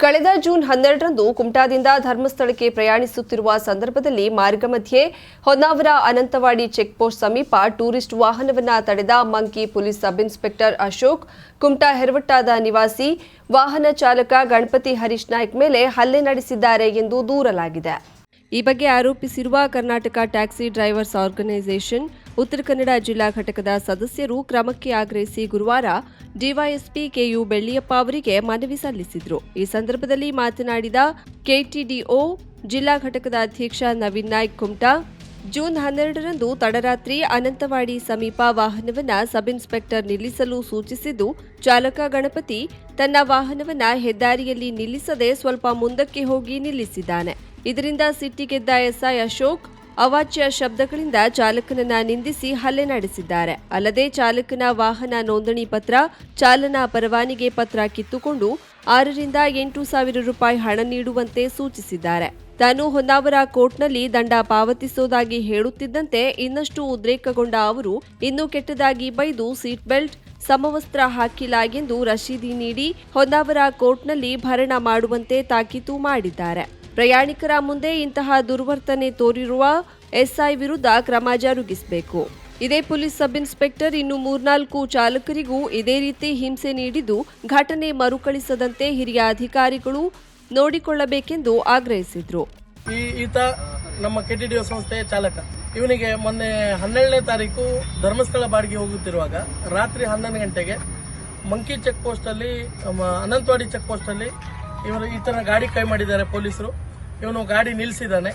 ಕಳೆದ ಜೂನ್ ಹನ್ನೆರಡರಂದು ಕುಮಟಾದಿಂದ ಧರ್ಮಸ್ಥಳಕ್ಕೆ ಪ್ರಯಾಣಿಸುತ್ತಿರುವ ಸಂದರ್ಭದಲ್ಲಿ ಮಾರ್ಗ ಮಧ್ಯೆ ಹೊನ್ನಾವರ ಅನಂತವಾಡಿ ಚೆಕ್ಪೋಸ್ಟ್ ಸಮೀಪ ಟೂರಿಸ್ಟ್ ವಾಹನವನ್ನ ತಡೆದ Manki police sub inspector Ashok, Kumta ಹೆರವಟ್ಟಾದ ನಿವಾಸಿ, ವಾಹನ ಚಾಲಕ ಗಣಪತಿ ಹರೀಶ್ ನಾಯ್ಕ್ ಮೇಲೆ ಹಲ್ಲೆ ನಡೆಸಿದ್ದಾರೆ ಎಂದು ದೂರಲಾಗಿದೆ. ಈ ಬಗ್ಗೆ ಆರೋಪಿಸಿರುವ Karnataka taxi drivers organisation, Uttara Kannada ಜಿಲ್ಲಾ ಘಟಕದ ಸದಸ್ಯರು ಕ್ರಮಕ್ಕೆ ಆಗ್ರಹಿಸಿ ಗುರುವಾರ ಡಿವೈಎಸ್ಪಿ ಕೆಯು ಬೆಳ್ಳಿಯಪ್ಪ ಅವರಿಗೆ ಮನವಿ ಸಲ್ಲಿಸಿದರು. ಈ ಸಂದರ್ಭದಲ್ಲಿ ಮಾತನಾಡಿದ ಕೆಟಿಡಿಒ ಜಿಲ್ಲಾ ಘಟಕದ ಅಧ್ಯಕ್ಷ ನವೀನ್ ನಾಯ್ಕ್ ಕುಮ್ಟಾ, ಜೂನ್ ಹನ್ನೆರಡರಂದು ತಡರಾತ್ರಿ ಅನಂತವಾಡಿ ಸಮೀಪ ವಾಹನವನ್ನ ಸಬ್ ಇನ್ಸ್ಪೆಕ್ಟರ್ ನಿಲ್ಲಿಸಲು ಸೂಚಿಸಿದ್ದು, ಚಾಲಕ ಗಣಪತಿ ತನ್ನ ವಾಹನವನ್ನ ಹೆದ್ದಾರಿಯಲ್ಲಿ ನಿಲ್ಲಿಸದೆ ಸ್ವಲ್ಪ ಮುಂದಕ್ಕೆ ಹೋಗಿ ನಿಲ್ಲಿಸಿದ್ದಾನೆ. ಇದರಿಂದ ಸಿಟ್ಟಿಗೆದ್ದ ಎಸ್ಐ ಅಶೋಕ್ ಅವಾಚ್ಯ ಶಬ್ದಗಳಿಂದ ಚಾಲಕನನ್ನ ನಿಂದಿಸಿ ಹಲ್ಲೆ ನಡೆಸಿದ್ದಾರೆ. ಅಲ್ಲದೆ ಚಾಲಕನ ವಾಹನ ನೋಂದಣಿ ಪತ್ರ, ಚಾಲನಾ ಪರವಾನಿಗೆ ಪತ್ರ ಕಿತ್ತುಕೊಂಡು ಆರರಿಂದ ಎಂಟು ಸಾವಿರ ರೂಪಾಯಿ ಹಣ ನೀಡುವಂತೆ ಸೂಚಿಸಿದ್ದಾರೆ. ತಾನು ಹೊನ್ನಾವರ ಕೋರ್ಟ್ನಲ್ಲಿ ದಂಡ ಪಾವತಿಸೋದಾಗಿ ಹೇಳುತ್ತಿದ್ದಂತೆ ಇನ್ನಷ್ಟು ಉದ್ರೇಕಗೊಂಡ ಅವರು, ಇನ್ನೂ ಕೆಟ್ಟದಾಗಿ ಬೈದು ಸೀಟ್ ಬೆಲ್ಟ್, ಸಮವಸ್ತ್ರ ಹಾಕಿಲ್ಲ ಎಂದು ರಶೀದಿ ನೀಡಿ ಹೊನ್ನಾವರ ಕೋರ್ಟ್ನಲ್ಲಿ ಭರಣ ಮಾಡುವಂತೆ ತಾಕೀತು ಮಾಡಿದ್ದಾರೆ. ಪ್ರಯಾಣಿಕರ ಮುಂದೆ ಇಂತಹ ದುರ್ವರ್ತನೆ ತೋರಿರುವ ಎಸ್ಐ ವಿರುದ್ಧ ಕ್ರಮ ಜರುಗಿಸಬೇಕು. ಇದೇ ಪೊಲೀಸ್ ಸಬ್ ಇನ್ಸ್ಪೆಕ್ಟರ್ ಇನ್ನು ಮೂರ್ನಾಲ್ಕು ಚಾಲಕರಿಗೂ ಇದೇ ರೀತಿ ಹಿಂಸೆ ನೀಡಿದ್ದು ಘಟನೆ ಮರುಕಳಿಸದಂತೆ ಹಿರಿಯ ಅಧಿಕಾರಿಗಳು ನೋಡಿಕೊಳ್ಳಬೇಕೆಂದು ಆಗ್ರಹಿಸಿದ್ರು. ಈ ಈತ ನಮ್ಮ ಕೆಟಿಡಿಒ ಸಂಸ್ಥೆಯ ಚಾಲಕ. ಇವನಿಗೆ ಮೊನ್ನೆ ಹನ್ನೆರಡನೇ ತಾರೀಕು ಧರ್ಮಸ್ಥಳ ಬಾಡಿಗೆ ಹೋಗುತ್ತಿರುವಾಗ ರಾತ್ರಿ ಹನ್ನೊಂದು ಗಂಟೆಗೆ ಮಂಕಿ ಚೆಕ್ ಪೋಸ್ಟ್ ಅಲ್ಲಿ ಅನಂತವಾಡಿ ಚೆಕ್ ಪೋಸ್ಟ್ ಅಲ್ಲಿ ಇವರು ಈತನ ಗಾಡಿ ಕೈ ಮಾಡಿದ್ದಾರೆ ಪೊಲೀಸರು. ಇವನು ಗಾಡಿ ನಿಲ್ಲಿಸಿದ್ದಾನೆ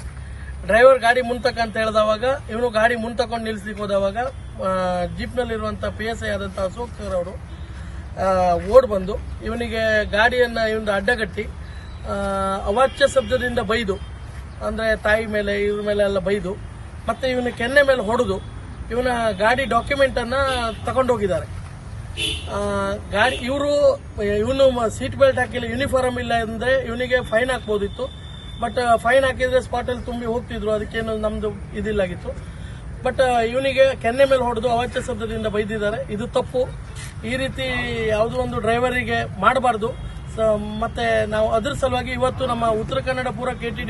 ಡ್ರೈವರ್ ಗಾಡಿ ಮುಂತಕ ಅಂತ ಹೇಳಿದವಾಗ, ಇವನು ಗಾಡಿ ಮುಂತಕೊಂಡು ನಿಲ್ಲಿಸ್ಲಿಕ್ಕೆ ಹೋದವಾಗ ಜೀಪ್ನಲ್ಲಿರುವಂಥ ಪಿ ಎಸ್ ಐ ಆದಂಥ ಅಶೋಕ್ ಸರ್ ಅವರು ಓಡ್ ಬಂದು ಇವನಿಗೆ ಗಾಡಿಯನ್ನು ಇವನು ಅಡ್ಡಗಟ್ಟಿ ಅವಾಚ್ಯ ಶಬ್ದದಿಂದ ಬೈದು, ಅಂದರೆ ತಾಯಿ ಮೇಲೆ, ಇವ್ರ ಮೇಲೆ ಎಲ್ಲ ಬೈದು, ಮತ್ತೆ ಇವನ ಕೆನ್ನೆ ಮೇಲೆ ಹೊಡೆದು ಇವನ ಗಾಡಿ ಡಾಕ್ಯುಮೆಂಟನ್ನು ತಗೊಂಡೋಗಿದ್ದಾರೆ. ಗಾಡಿ ಇವರು, ಇವನು ಸೀಟ್ ಬೆಲ್ಟ್ ಹಾಕಿಲ್ಲ ಯೂನಿಫಾರ್ಮ್ ಇಲ್ಲ ಅಂದ್ರೆ ಇವನಿಗೆ ಫೈನ್ ಹಾಕ್ಬೋದಿತ್ತು. ಬಟ್ ಫೈನ್ ಹಾಕಿದ್ರೆ ಸ್ಪಾಟಲ್ಲಿ ತುಂಬಿ ಹೋಗ್ತಿದ್ರು, ಅದಕ್ಕೇನು ನಮ್ದು ಇದಿಲ್ಲಾಗಿತ್ತು. ಬಟ್ ಇವನಿಗೆ ಕೆನ್ನೆ ಮೇಲೆ ಹೊಡೆದು ಅವಾಚ್ಯ ಶಬ್ದದಿಂದ ಬೈದಿದ್ದಾರೆ. ಇದು ತಪ್ಪು. ಈ ರೀತಿ ಯಾವುದೋ ಒಂದು ಡ್ರೈವರಿಗೆ ಮಾಡಬಾರ್ದು. ಮತ್ತೆ ನಾವು ಅದ್ರ ಸಲುವಾಗಿ ಇವತ್ತು ನಮ್ಮ ಉತ್ತರ ಕನ್ನಡ ಪೂರ ಕೆ ಟಿ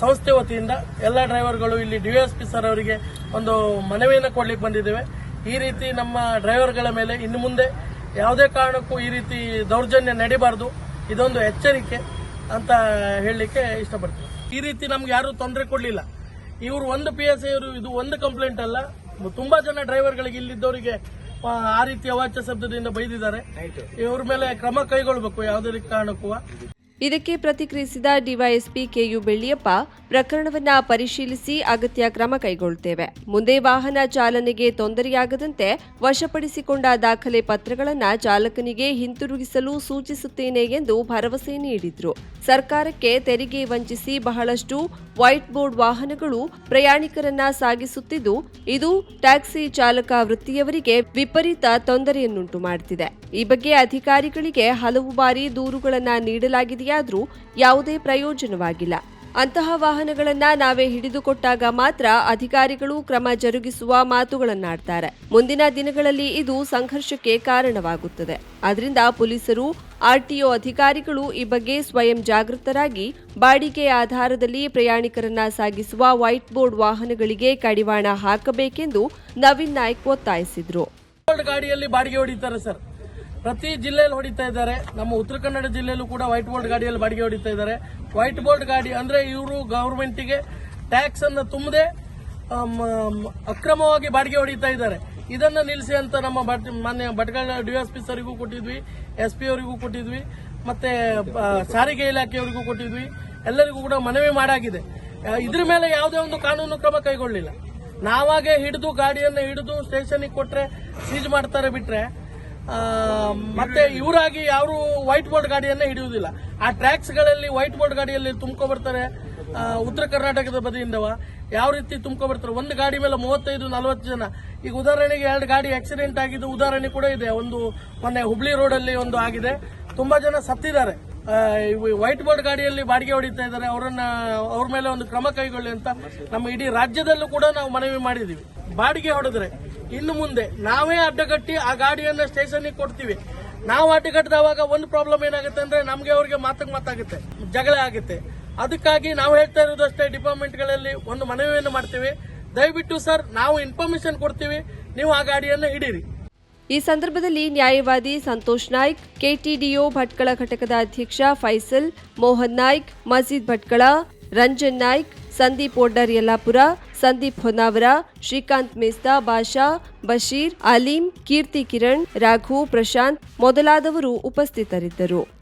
ಸಂಸ್ಥೆ ವತಿಯಿಂದ ಎಲ್ಲ ಡ್ರೈವರ್ಗಳು ಇಲ್ಲಿ ಡಿ ಎಸ್ ಪಿ ಸರ್ ಅವರಿಗೆ ಒಂದು ಮನವಿಯನ್ನು ಕೊಡ್ಲಿಕ್ಕೆ ಬಂದಿದ್ದೇವೆ. ಈ ರೀತಿ ನಮ್ಮ ಡ್ರೈವರ್ಗಳ ಮೇಲೆ ಇನ್ನು ಮುಂದೆ ಯಾವುದೇ ಕಾರಣಕ್ಕೂ ಈ ರೀತಿ ದೌರ್ಜನ್ಯ ನಡಿಬಾರ್ದು. ಇದೊಂದು ಎಚ್ಚರಿಕೆ ಅಂತ ಹೇಳಲಿಕ್ಕೆ ಇಷ್ಟಪಡ್ತೀನಿ. ಈ ರೀತಿ ನಮ್ಗೆ ಯಾರು ತೊಂದರೆ ಕೊಡಲಿಲ್ಲ. ಇವರು ಒಂದು ಪಿ ಎಸ್ ಐ ಇದು ಒಂದು ಕಂಪ್ಲೇಂಟ್ ಅಲ್ಲ. ತುಂಬಾ ಜನ ಡ್ರೈವರ್ಗಳಿಗೆ ಇಲ್ಲಿದ್ದವರಿಗೆ ಆ, ಆ ರೀತಿ ಅವಾಚ್ಯ ಶಬ್ದದಿಂದ ಬೈದಿದ್ದಾರೆ. ಇವ್ರ ಮೇಲೆ ಕ್ರಮ ಕೈಗೊಳ್ಳಬೇಕು ಯಾವುದೇ ಕಾರಣಕ್ಕೂ. ಇದಕ್ಕೆ ಪ್ರತಿಕ್ರಿಯಿಸಿದ ಡಿವೈಎಸ್ಪಿ ಕೆಯು ಬೆಳ್ಳಿಯಪ್ಪ, ಪ್ರಕರಣವನ್ನ ಪರಿಶೀಲಿಸಿ ಅಗತ್ಯ ಕ್ರಮ ಕೈಗೊಳ್ಳುತ್ತೇವೆ ಮುಂದೆ ವಾಹನ ಚಾಲನೆಗೆ ತೊಂದರೆಯಾಗದಂತೆ ವಶಪಡಿಸಿಕೊಂಡ ದಾಖಲೆ ಪತ್ರಗಳನ್ನು ಚಾಲಕನಿಗೆ ಹಿಂತಿರುಗಿಸಲು ಸೂಚಿಸುತ್ತೇನೆ ಎಂದು ಭರವಸೆ ನೀಡಿದ್ರು. ಸರ್ಕಾರಕ್ಕೆ ತೆರಿಗೆ ವಂಚಿಸಿ ಬಹಳಷ್ಟು ವೈಟ್ ಬೋರ್ಡ್ ವಾಹನಗಳು ಪ್ರಯಾಣಿಕರನ್ನ ಸಾಗಿಸುತ್ತಿದ್ದು, ಇದು ಟ್ಯಾಕ್ಸಿ ಚಾಲಕ ವೃತ್ತಿಯವರಿಗೆ ವಿಪರೀತ ತೊಂದರೆಯನ್ನುಂಟು ಮಾಡುತ್ತಿದೆ ಈ ಬಗ್ಗೆ ಅಧಿಕಾರಿಗಳಿಗೆ ಹಲವು ಬಾರಿ ದೂರುಗಳನ್ನು ನೀಡಲಾಗಿದೆಯಾದರೂ ಯಾವುದೇ ಪ್ರಯೋಜನವಾಗಿಲ್ಲ. ಅಂತಹ ವಾಹನಗಳನ್ನ ನಾವೇ ಹಿಡಿದುಕೊಟ್ಟಾಗ ಮಾತ್ರ ಅಧಿಕಾರಿಗಳು ಕ್ರಮ ಜರುಗಿಸುವ ಮಾತುಗಳನ್ನಾಡ್ತಾರೆ. ಮುಂದಿನ ದಿನಗಳಲ್ಲಿ ಇದು ಸಂಘರ್ಷಕ್ಕೆ ಕಾರಣವಾಗುತ್ತದೆ. ಆದ್ರಿಂದ ಪೊಲೀಸರು, ಆರ್ಟಿಒ ಅಧಿಕಾರಿಗಳು ಈ ಬಗ್ಗೆ ಸ್ವಯಂ ಜಾಗೃತರಾಗಿ ಬಾಡಿಗೆ ಆಧಾರದಲ್ಲಿ ಪ್ರಯಾಣಿಕರನ್ನ ಸಾಗಿಸುವ ವೈಟ್ ಬೋರ್ಡ್ ವಾಹನಗಳಿಗೆ ಕಡಿವಾಣ ಹಾಕಬೇಕೆಂದು ನವೀನ್ ನಾಯ್ಕ್ ಒತ್ತಾಯಿಸಿದ್ರು. ಗಾಡಿಯಲ್ಲಿ ಬಾಡಿಗೆ ಹೊಡಿತಾರೆ ಸರ್. ಪ್ರತಿ ಜಿಲ್ಲೆಯಲ್ಲಿ ಹೊಡಿತಾ ಇದ್ದಾರೆ. ನಮ್ಮ ಉತ್ತರ ಕನ್ನಡ ಜಿಲ್ಲೆಯಲ್ಲೂ ಕೂಡ ವೈಟ್ ಬೋರ್ಡ್ ಗಾಡಿಯಲ್ಲಿ ಬಾಡಿಗೆ ಹೊಡಿತಾ ಇದ್ದಾರೆ. ವೈಟ್ ಬೋರ್ಡ್ ಗಾಡಿ ಅಂದ್ರೆ ಇವರು ಗವರ್ಮೆಂಟಿಗೆ ಟ್ಯಾಕ್ಸ್ ಅನ್ನು ತುಂಬದೆ ಅಕ್ರಮವಾಗಿ ಬಾಡಿಗೆ ಹೊಡಿತಾ ಇದ್ದಾರೆ. ಇದನ್ನ ನಿಲ್ಲಿಸಿ ಅಂತ ನಮ್ಮ ಮಾನ್ಯ ಭಟ್ಕಳ ಡಿಎಸ್ಪಿ ಸರ್ಗೂ ಕೊಟ್ಟಿದ್ವಿ ಎಸ್ ಪಿ ಅವರಿಗೂ ಕೊಟ್ಟಿದ್ವಿ, ಮತ್ತೆ ಸಾರಿಗೆ ಇಲಾಖೆಯವರಿಗೂ ಕೊಟ್ಟಿದ್ವಿ. ಎಲ್ಲರಿಗೂ ಕೂಡ ಮನವಿ ಮಾಡಾಗಿದೆ. ಇದ್ರ ಮೇಲೆ ಯಾವುದೇ ಒಂದು ಕಾನೂನು ಕ್ರಮ ಕೈಗೊಳ್ಳಿಲ್ಲ. ನಾವಾಗೆ ಹಿಡಿದು ಗಾಡಿಯನ್ನು ಹಿಡಿದು ಸ್ಟೇಷನ್ಗೆ ಕೊಟ್ರೆ ಸೀಜ್ ಮಾಡ್ತಾರೆ ಬಿಟ್ರೆ ಮತ್ತೆ ಇವರಾಗಿ ಯಾರು ವೈಟ್ ಬೋರ್ಡ್ ಗಾಡಿಯನ್ನೇ ಹಿಡಿಯುವುದಿಲ್ಲ. ಆ ಟ್ರ್ಯಾಕ್ಸ್ಗಳಲ್ಲಿ ವೈಟ್ ಬೋರ್ಡ್ ಗಾಡಿಯಲ್ಲಿ ತುಂಬ್ಕೊ ಬರ್ತಾರೆ. ಉತ್ತರ ಕರ್ನಾಟಕದ ಬದಿಯಿಂದವ. ಯಾವ ರೀತಿ ತುಂಬ್ಕೊ ಬರ್ತಾರೆ? ಒಂದು ಗಾಡಿ ಮೇಲೆ ಮೂವತ್ತೈದು, ನಲವತ್ತು ಜನ. ಈಗ ಉದಾಹರಣೆಗೆ ಎರಡು ಗಾಡಿ ಆಕ್ಸಿಡೆಂಟ್ ಆಗಿದ್ದು ಉದಾಹರಣೆ ಕೂಡ ಇದೆ. ಒಂದು ಮೊನ್ನೆ ಹುಬ್ಳಿ ರೋಡ್ ಅಲ್ಲಿ ಒಂದು ಆಗಿದೆ. ತುಂಬಾ ಜನ ಸತ್ತಿದ್ದಾರೆ. ವೈಟ್ ಬೋರ್ಡ್ ಗಾಡಿಯಲ್ಲಿ ಬಾಡಿಗೆ ಹೊಡಿತಾ ಇದ್ದಾರೆ. ಅವರನ್ನ, ಅವ್ರ ಮೇಲೆ ಒಂದು ಕ್ರಮ ಕೈಗೊಳ್ಳಿ ಅಂತ ನಮ್ಮ ಇಡೀ ರಾಜ್ಯದಲ್ಲೂ ಕೂಡ ನಾವು ಮನವಿ ಮಾಡಿದೀವಿ ಬಾಡಿಗೆ ಹೊಡೆದ್ರೆ ಇನ್ನು ಮುಂದೆ ನಾವೇ ಅಡ್ಡಗಟ್ಟಿ ಆ ಗಾಡಿಯನ್ನ ಸ್ಟೇಷನ್ಗೆ ಕೊಡ್ತೀವಿ. ನಾವು ಅಡ್ಡಗಟ್ಟದವಾಗ ಒಂದು ಪ್ರಾಬ್ಲಮ್ ಏನಾಗುತ್ತೆ ಅಂದ್ರೆ ನಮ್ಗೆ ಅವ್ರಿಗೆ ಮಾತಕ್ಕೆ ಮಾತಾಗುತ್ತೆ, ಜಗಳ ಆಗುತ್ತೆ. ಅದಕ್ಕಾಗಿ ನಾವು ಹೇಳ್ತಾ ಇರೋದಷ್ಟೇ ಡಿಪಾರ್ಟ್ಮೆಂಟ್ಗಳಲ್ಲಿ ಒಂದು ಮನವಿಯನ್ನು ಮಾಡ್ತೀವಿ. ದಯವಿಟ್ಟು ಸರ್, ನಾವು ಇನ್ಫಾರ್ಮೇಶನ್ ಕೊಡ್ತೀವಿ. ನೀವು ಆ ಗಾಡಿಯನ್ನು ಹಿಡೀರಿ. ಈ ಸಂದರ್ಭದಲ್ಲಿ ನ್ಯಾಯವಾದಿ ಸಂತೋಷ್ ನಾಯ್ಕ್, ಕೆಟಿಡಿಒ ಭಟ್ಕಳ ಘಟಕದ ಅಧ್ಯಕ್ಷ ಫೈಸಲ್ ಮೋಹನ್ ನಾಯ್ಕ್, ಮಜೀದ್ ಭಟ್ಕಳ, ರಂಜನ್ ನಾಯ್ಕ್, ಸಂದೀಪ್ ಒಡ್ಡರ್ ಯಲ್ಲಾಪುರ, ಸಂದೀಪ್ ಹೊನ್ನಾವರ, ಶ್ರೀಕಾಂತ್ ಮೇಸ್ತಾ, ಬಾಷಾ, ಬಶೀರ್, ಅಲೀಂ, ಕೀರ್ತಿ ಕಿರಣ್, ರಾಘು, ಪ್ರಶಾಂತ್ ಮೊದಲಾದವರು ಉಪಸ್ಥಿತರಿದ್ದರು.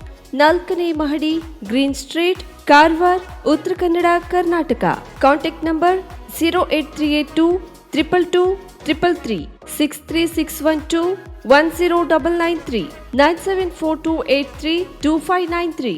ನಾಲ್ಕನೇ ಮಹಡಿ, Green Street, Karwar, Uttara Kannada, Karnataka. Contact number zero eight three eight two triple two triple three six three six one two one zero double nine three nine seven four two eight three two five nine three